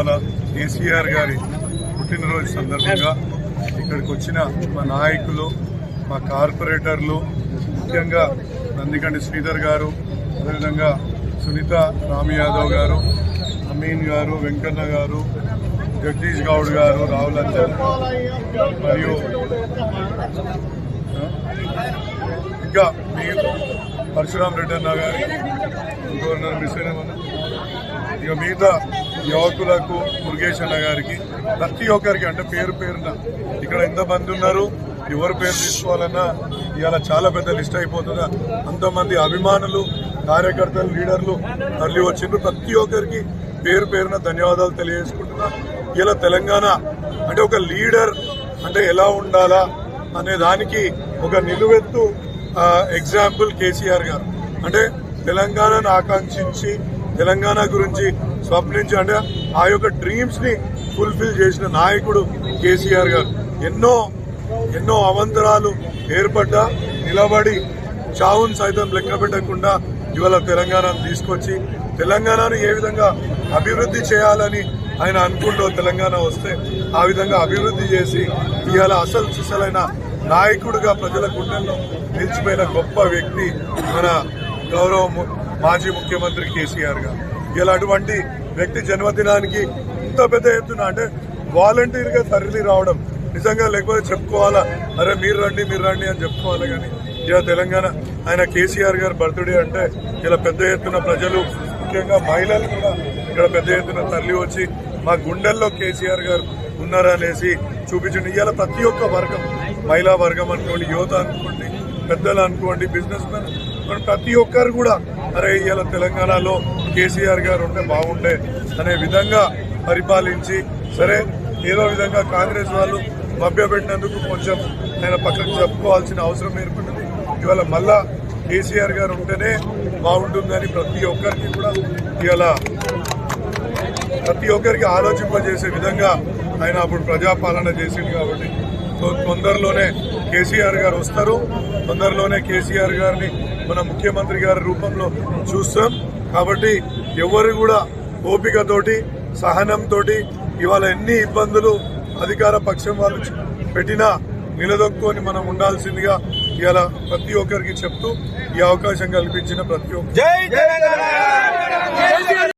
ఇవాళ కేసీఆర్ గారి పుట్టినరోజు సందర్భంగా ఇక్కడికి వచ్చిన మా నాయకులు మా కార్పొరేటర్లు ముఖ్యంగా నందికండి శ్రీధర్ గారు అదేవిధంగా సునీత రామ్ యాదవ్ గారు అమీన్ గారు వెంకన్న గారు జగదీష్ గౌడ్ గారు రాహుల్ అంజన్ మరియు ఇంకా మీ పరశురామ్ రెడ్డి అన్న గారి గవర్నర్ మిస్ అయినా ఇక మిగతా యువకులకు మురుగేష్ అన్న గారికి ప్రతి ఒక్కరికి అంటే పేరు పేరున ఇక్కడ ఎంతమంది ఉన్నారు ఎవరు పేరు తీసుకోవాలన్నా ఇవాళ చాలా పెద్ద లిస్ట్ అయిపోతుందా. అంతమంది అభిమానులు కార్యకర్తలు లీడర్లు తరలి వచ్చిండ్రు. ప్రతి ఒక్కరికి పేరు పేరున ధన్యవాదాలు తెలియజేసుకుంటున్నా. ఇలా తెలంగాణ అంటే ఒక లీడర్ అంటే ఎలా ఉండాలా అనే దానికి ఒక నిలువెత్తు ఎగ్జాంపుల్ కేసీఆర్ గారు. అంటే తెలంగాణను ఆకాంక్షించి తెలంగాణ గురించి స్వప్నించి అంటే ఆ యొక్క డ్రీమ్స్ని ఫుల్ఫిల్ చేసిన నాయకుడు కేసీఆర్ గారు. ఎన్నో ఎన్నో అవంతరాలు ఏర్పడ్డా నిలబడి చావును సైతం లెక్క పెట్టకుండా ఇవాళ తెలంగాణను తీసుకొచ్చి తెలంగాణను ఏ విధంగా అభివృద్ధి చేయాలని ఆయన అనుకుంటూ తెలంగాణ వస్తే ఆ విధంగా అభివృద్ధి చేసి ఇవాళ అసలు సిసలైన నాయకుడిగా ప్రజల గుండెల్లో నిలిచిపోయిన గొప్ప వ్యక్తి మన గౌరవ మాజీ ముఖ్యమంత్రి కేసీఆర్ గారు. ఇలా అటువంటి వ్యక్తి జన్మదినానికి ఇంత పెద్ద ఎత్తున అంటే వాలంటీర్గా తరలి రావడం నిజంగా లేకపోతే చెప్పుకోవాలా? అరే మీరు రండి మీరు రండి అని చెప్పుకోవాలి కానీ ఇలా తెలంగాణ ఆయన కేసీఆర్ గారు బర్త్డే అంటే ఇలా పెద్ద ఎత్తున ప్రజలు ముఖ్యంగా మహిళలు కూడా ఇక్కడ పెద్ద ఎత్తున తరలి వచ్చి మా గుండెల్లో కేసీఆర్ గారు ఉన్నారనేసి చూపించండి. ఇవాళ ప్రతి ఒక్క వర్గం మహిళా వర్గం అనుకోండి యువత అనుకోండి పెద్దలు అనుకోండి బిజినెస్ మెన్ ప్రతి ఒక్కరు కూడా అరే ఇవాళ తెలంగాణలో కేసీఆర్ గారు ఉంటే బాగుండే అనే విధంగా పరిపాలించి సరే ఏదో విధంగా కాంగ్రెస్ వాళ్ళు మభ్యపెట్టినందుకు కొంచెం ఆయన పక్కకు చెప్పుకోవాల్సిన అవసరం ఏర్పడింది. ఇవాళ మళ్ళా కేసీఆర్ గారు ఉంటేనే బాగుంటుందని ప్రతి ఒక్కరికి కూడా ఇవాళ ప్రతి ఒక్కరికి ఆలోచింపజేసే విధంగా ఆయన అప్పుడు ప్రజాపాలన చేసింది కాబట్టి తొందరలోనే కేసీఆర్ గారు వస్తారు. తొందరలోనే కేసీఆర్ గారిని మన ముఖ్యమంత్రి గారి రూపంలో చూస్తాం. కాబట్టి ఎవరు కూడా ఓపికతోటి సహనంతో ఇవాళ ఎన్ని ఇబ్బందులు అధికార పక్షం వాళ్ళు పెట్టినా నిలదొక్కుని మనం ఉండాల్సిందిగా ఇవాళ ప్రతి ఒక్కరికి చెప్తూ ఈ అవకాశం కల్పించిన ప్రతి ఒక్క